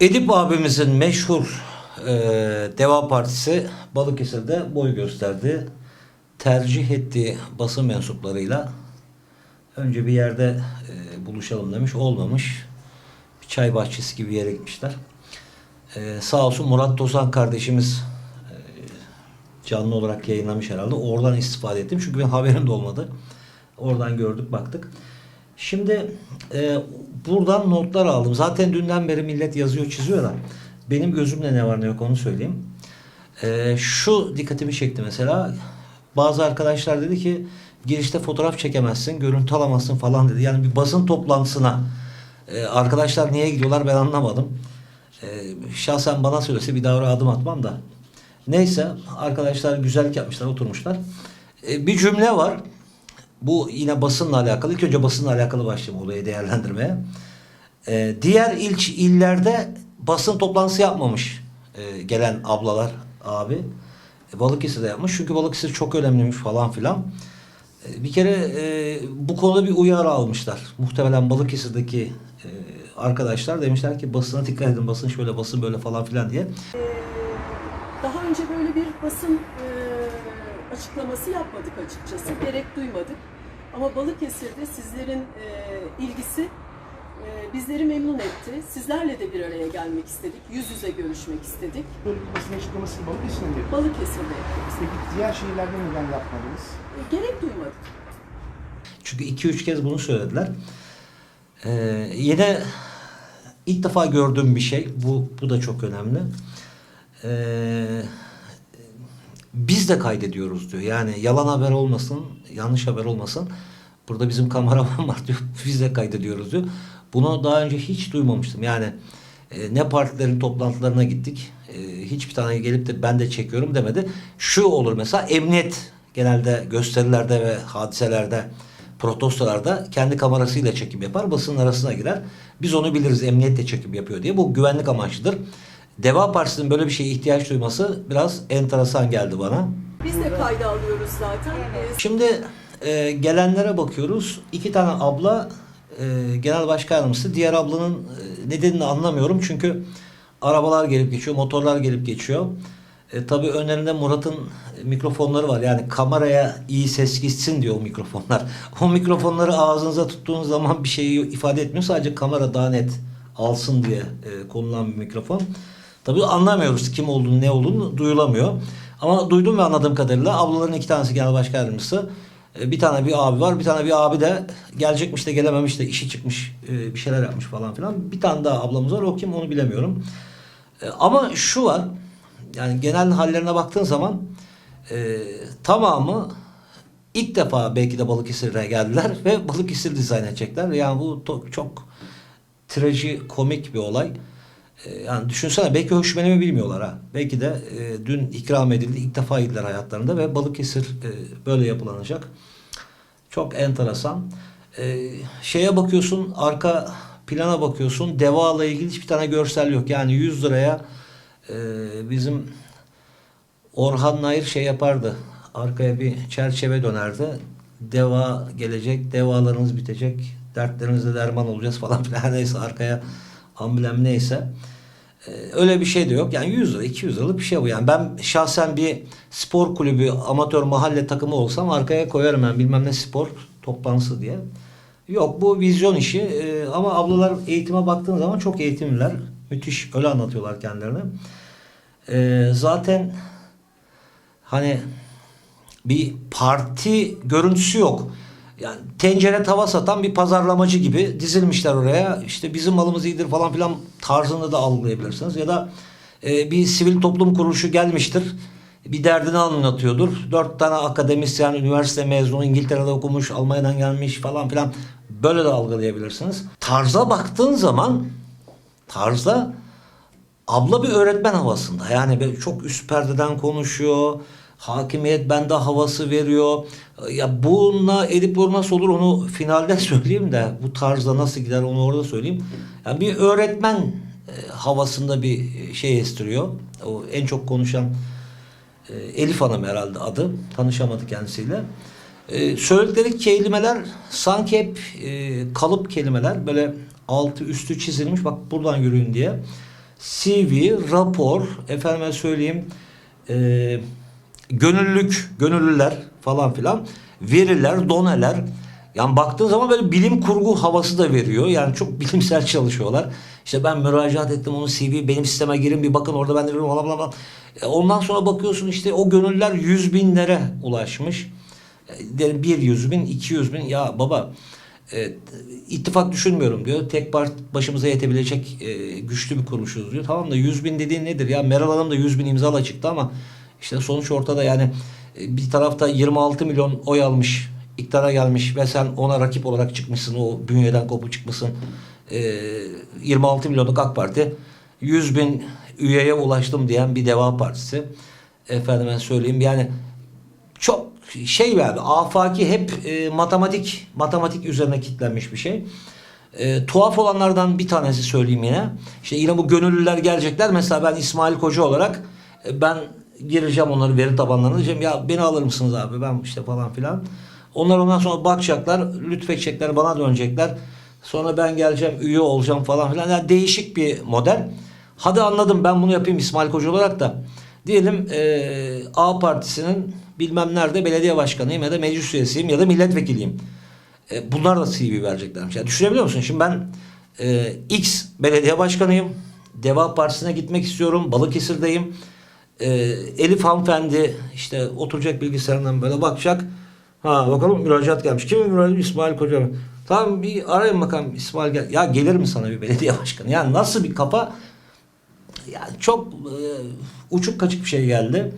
Edip abimizin meşhur e, Deva Partisi Balıkesir'de boy gösterdi. Tercih ettiği basın mensuplarıyla önce bir yerde e, buluşalım demiş. Olmamış. Bir çay bahçesi gibi bir yere gitmişler. E, sağ olsun Murat Tozan kardeşimiz e, canlı olarak yayınlamış herhalde. Oradan istifade ettim. Çünkü benim haberim de olmadı. Oradan gördük baktık. Şimdi e, buradan notlar aldım. Zaten dünden beri millet yazıyor çiziyor da benim gözümde ne var ne yok onu söyleyeyim. E, şu dikkatimi çekti mesela. Bazı arkadaşlar dedi ki girişte fotoğraf çekemezsin, görüntü alamazsın falan dedi. Yani bir basın toplantısına e, arkadaşlar niye gidiyorlar ben anlamadım. E, şahsen bana söylese bir daha adım atmam da. Neyse arkadaşlar güzellik yapmışlar oturmuşlar. E, bir cümle var. Bu yine basınla alakalı. İlk önce basınla alakalı başlayayım olayı değerlendirmeye. Ee, diğer ilç illerde basın toplantısı yapmamış e, gelen ablalar abi. E, Balıkesir'de yapmış. Çünkü Balıkesir çok önemliymiş falan filan. E, bir kere e, bu konuda bir uyarı almışlar. Muhtemelen Balıkesir'deki e, arkadaşlar demişler ki basına dikkat edin. Basın şöyle basın böyle falan filan diye. Daha önce böyle bir basın e, açıklaması yapmadık açıkçası. Gerek duymadık. Ama Balıkesir'de sizlerin e, ilgisi e, bizleri memnun etti. Sizlerle de bir araya gelmek istedik. Yüz yüze görüşmek istedik. Böyle bir basın açıklaması Balıkesir'de mi? Balıkesir'de yapıyoruz. Peki diğer şehirlerde neden yapmadınız? E, gerek duymadık. Çünkü iki üç kez bunu söylediler. Ee, yine ilk defa gördüğüm bir şey. Bu, bu da çok önemli. Ee, biz de kaydediyoruz diyor. Yani yalan haber olmasın, yanlış haber olmasın. Burada bizim kameraman var diyor. Biz de kaydediyoruz diyor. Bunu daha önce hiç duymamıştım. Yani e, ne partilerin toplantılarına gittik. E, hiçbir tane gelip de ben de çekiyorum demedi. Şu olur mesela emniyet genelde gösterilerde ve hadiselerde protestolarda kendi kamerasıyla çekim yapar. Basının arasına girer. Biz onu biliriz emniyet de çekim yapıyor diye. Bu güvenlik amaçlıdır. Deva Partisi'nin böyle bir şeye ihtiyaç duyması biraz enteresan geldi bana. Biz de kayda alıyoruz zaten. E, Şimdi e, gelenlere bakıyoruz. İki tane abla e, genel başkan yardımcısı. Diğer ablanın e, nedenini anlamıyorum. Çünkü arabalar gelip geçiyor, motorlar gelip geçiyor. E, tabii önlerinde Murat'ın mikrofonları var. Yani kameraya iyi ses gitsin diyor o mikrofonlar. O mikrofonları ağzınıza tuttuğunuz zaman bir şeyi ifade etmiyor. Sadece kamera daha net alsın diye e, konulan bir mikrofon. Tabii anlamıyoruz kim olduğunu ne olduğunu duyulamıyor. Ama duydum ve anladığım kadarıyla ablaların iki tanesi genel başkan yardımcısı. E, Bir tane bir abi var. Bir tane bir abi de gelecekmiş de gelememiş de işi çıkmış e, bir şeyler yapmış falan filan. Bir tane daha ablamız var. O kim onu bilemiyorum. E, Ama şu var. Yani genel hallerine baktığın zaman tamamı ilk defa belki de Balıkesir'e geldiler ve Balıkesir dizayn edecekler. Yani bu çok traji komik bir olay. E, Yani düşünsene belki höşmenimi bilmiyorlar ha. Belki de e, dün ikram edildi. ilk defa yediler hayatlarında ve Balıkesir e, böyle yapılanacak. Çok enteresan. E, şeye bakıyorsun arka plana bakıyorsun. Deva ile ilgili hiçbir tane görsel yok. Yani 100 liraya e, bizim Orhan Nair şey yapardı. Arkaya bir çerçeve dönerdi. Deva gelecek, devalarınız bitecek, dertlerinizde derman olacağız falan filan neyse arkaya amblem neyse. Ee, öyle bir şey de yok. Yani 100 lira, 200 liralık bir şey bu. Yani ben şahsen bir spor kulübü, amatör mahalle takımı olsam arkaya koyarım ben bilmem ne spor toplantısı diye. Yok bu vizyon işi Ee, ama ablalar eğitime baktığın zaman çok eğitimliler. Müthiş öyle anlatıyorlar kendilerini. Ee, zaten hani bir parti görüntüsü yok. Yani tencere tava satan bir pazarlamacı gibi dizilmişler oraya. İşte bizim malımız iyidir falan filan tarzını da algılayabilirsiniz. Ya da e, bir sivil toplum kuruluşu gelmiştir. Bir derdini anlatıyordur. Dört tane akademisyen, üniversite mezunu, İngiltere'de okumuş, Almanya'dan gelmiş falan filan. Böyle de algılayabilirsiniz. Tarza baktığın zaman tarzda abla bir öğretmen havasında. Yani çok üst perdeden konuşuyor. Hakimiyet bende havası veriyor. Ya bununla Edip Ur nasıl olur onu finalde söyleyeyim de bu tarzda nasıl gider onu orada söyleyeyim. Yani bir öğretmen e, havasında bir şey estiriyor. O en çok konuşan e, Elif Hanım herhalde adı. Tanışamadı kendisiyle. E, söyledikleri kelimeler sanki hep e, kalıp kelimeler. Böyle altı üstü çizilmiş bak buradan yürüyün diye. CV, rapor, efendime söyleyeyim e, gönüllülük, gönüllüler falan filan, veriler, doneler. Yani baktığın zaman böyle bilim kurgu havası da veriyor. Yani çok bilimsel çalışıyorlar. İşte ben müracaat ettim onun CV benim sisteme girin bir bakın orada ben de bla bla bla. E, Ondan sonra bakıyorsun işte o gönüllüler yüz binlere ulaşmış. E, derim bir yüz bin, iki yüz bin. Ya baba e, ittifak düşünmüyorum diyor. Tek part başımıza yetebilecek e, güçlü bir kuruluşuz diyor. Tamam da 100 bin dediğin nedir? Ya Meral Hanım da 100 bin imzala çıktı ama işte sonuç ortada yani e, bir tarafta 26 milyon oy almış iktidara gelmiş ve sen ona rakip olarak çıkmışsın o bünyeden kopu çıkmışsın e, 26 milyonluk AK Parti 100 bin üyeye ulaştım diyen bir Deva Partisi efendime söyleyeyim yani çok şey yani afaki hep e, matematik matematik üzerine kitlenmiş bir şey. E, tuhaf olanlardan bir tanesi söyleyeyim yine. İşte yine bu gönüllüler gelecekler. Mesela ben İsmail Koca olarak e, ben gireceğim onları veri tabanlarına diyeceğim ya beni alır mısınız abi ben işte falan filan. Onlar ondan sonra bakacaklar, lütfedecekler, bana dönecekler. Sonra ben geleceğim, üye olacağım falan filan. Yani değişik bir model. Hadi anladım ben bunu yapayım İsmail Koca olarak da. Diyelim e, A partisinin bilmem nerede belediye başkanıyım ya da meclis üyesiyim ya da milletvekiliyim. E, bunlar da CV vereceklermiş. Yani düşünebiliyor musun? Şimdi ben e, X belediye başkanıyım. Deva Partisi'ne gitmek istiyorum. Balıkesir'deyim. E, Elif hanımefendi işte oturacak bilgisayarından böyle bakacak. Ha bakalım müracaat gelmiş. Kimin müracaatı? İsmail Koca? Tamam bir arayın bakalım İsmail gel. Ya gelir mi sana bir belediye başkanı? Yani nasıl bir kafa? Yani çok e, uçuk kaçık bir şey geldi.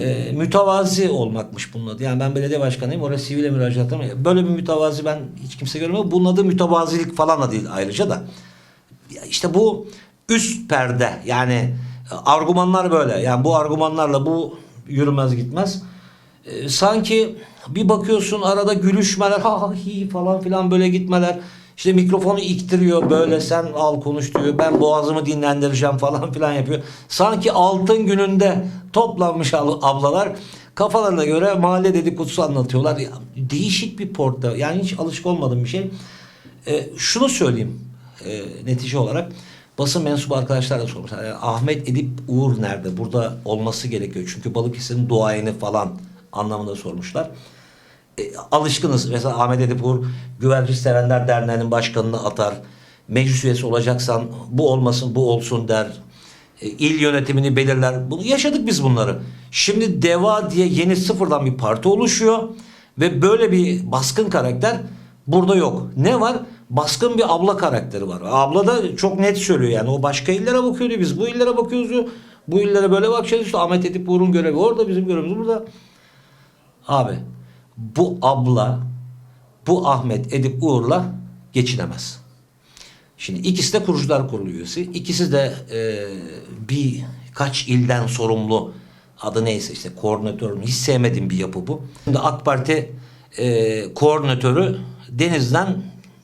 E, mütevazi olmakmış bunun adı. Yani ben belediye başkanıyım. Oraya sivile müracaat ama böyle bir mütevazi ben hiç kimse görmedim. Bunun adı mütevazilik falan da değil ayrıca da. Ya işte bu üst perde yani e, argümanlar böyle. Yani bu argümanlarla bu yürümez gitmez. E, sanki bir bakıyorsun arada gülüşmeler ha ha hi falan filan böyle gitmeler. İşte mikrofonu iktiriyor böyle sen al konuş diyor. Ben boğazımı dinlendireceğim falan filan yapıyor. Sanki altın gününde toplanmış al- ablalar kafalarına göre mahalle dedikodusu anlatıyorlar. Ya, değişik bir porta. Yani hiç alışık olmadığım bir şey. E, şunu söyleyeyim e, netice olarak. Basın mensubu arkadaşlar da sormuşlar. Yani Ahmet Edip Uğur nerede? Burada olması gerekiyor. Çünkü Balıkesir'in duayeni falan anlamında sormuşlar. E, alışkınız. Mesela Ahmet Edip Uğur Güvercin Sevenler Derneği'nin başkanını atar. Meclis üyesi olacaksan bu olmasın bu olsun der. E, il yönetimini belirler. Bunu yaşadık biz bunları. Şimdi DEVA diye yeni sıfırdan bir parti oluşuyor. Ve böyle bir baskın karakter burada yok. Ne var? Baskın bir abla karakteri var. Abla da çok net söylüyor yani. O başka illere bakıyor diyor. Biz bu illere bakıyoruz diyor. Bu illere böyle bakacağız. İşte Ahmet Edip Uğur'un görevi orada. Bizim görevimiz burada. Abi bu abla bu Ahmet Edip Uğur'la geçinemez. Şimdi ikisi de kurucular kurulu üyesi. İkisi de e, birkaç ilden sorumlu adı neyse işte koordinatör hiç sevmediğim bir yapı bu. Şimdi AK Parti e, koordinatörü Deniz'den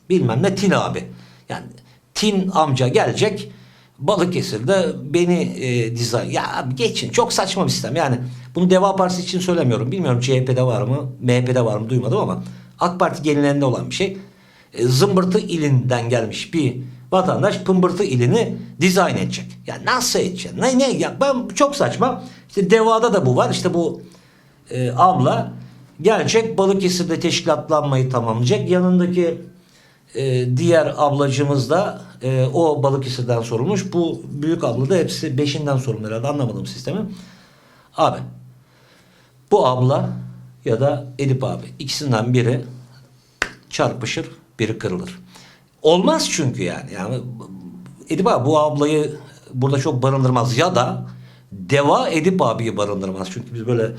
bilmem ne Tin abi. Yani Tin amca gelecek Balıkesir'de beni e, dizayn... Ya abi geçin çok saçma bir sistem. Yani bunu Deva Partisi için söylemiyorum. Bilmiyorum CHP'de var mı, MHP'de var mı duymadım ama AK Parti geleneğinde olan bir şey. E, zımbırtı ilinden gelmiş bir vatandaş pımbırtı ilini dizayn edecek. Ya nasıl edecek? Ne ne ya ben çok saçma. İşte Deva'da da bu var. İşte bu e, abla gelecek Balıkesir'de teşkilatlanmayı tamamlayacak. Yanındaki e, diğer ablacımız da e, o Balıkesir'den sorulmuş. Bu büyük abla da hepsi beşinden sorumlu herhalde anlamadım sistemi. Abi bu abla ya da Edip abi ikisinden biri çarpışır biri kırılır. Olmaz çünkü yani. Yani Edip abi bu ablayı burada çok barındırmaz ya da Deva Edip abiyi barındırmaz. Çünkü biz böyle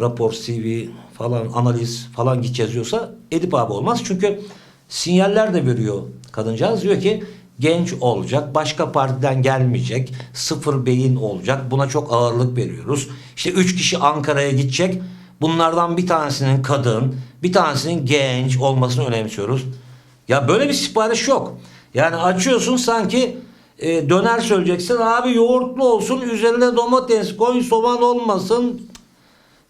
rapor, CV falan analiz falan gideceğiz diyorsa Edip abi olmaz. Çünkü sinyaller de veriyor kadıncağız. Diyor ki genç olacak, başka partiden gelmeyecek, sıfır beyin olacak. Buna çok ağırlık veriyoruz. İşte üç kişi Ankara'ya gidecek. Bunlardan bir tanesinin kadın, bir tanesinin genç olmasını önemsiyoruz. Ya böyle bir sipariş yok. Yani açıyorsun sanki e, döner söyleyeceksin. Abi yoğurtlu olsun, üzerine domates koy, soğan olmasın.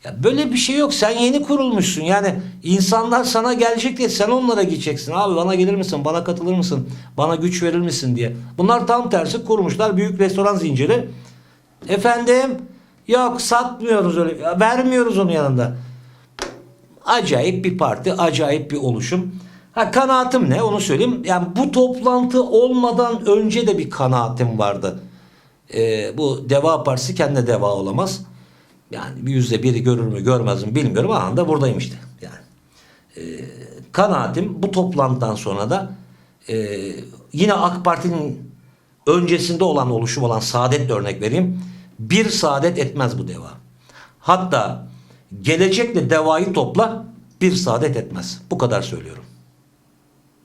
Ya böyle bir şey yok. Sen yeni kurulmuşsun. Yani insanlar sana gelecek diye sen onlara gideceksin. Abi bana gelir misin? Bana katılır mısın? Bana güç verir misin diye. Bunlar tam tersi kurmuşlar. Büyük restoran zinciri. Efendim yok satmıyoruz öyle. Vermiyoruz onun yanında. Acayip bir parti, acayip bir oluşum. Ha kanaatim ne onu söyleyeyim. Yani bu toplantı olmadan önce de bir kanaatim vardı. Ee, bu Deva Partisi kendine deva olamaz. Yani bir yüzde biri görür mü görmez mi bilmiyorum ama da buradayım işte. Yani Ee, kanaatim bu toplantıdan sonra da e, yine AK Parti'nin öncesinde olan oluşum olan Saadet örnek vereyim. Bir saadet etmez bu deva. Hatta gelecekle devayı topla bir saadet etmez. Bu kadar söylüyorum.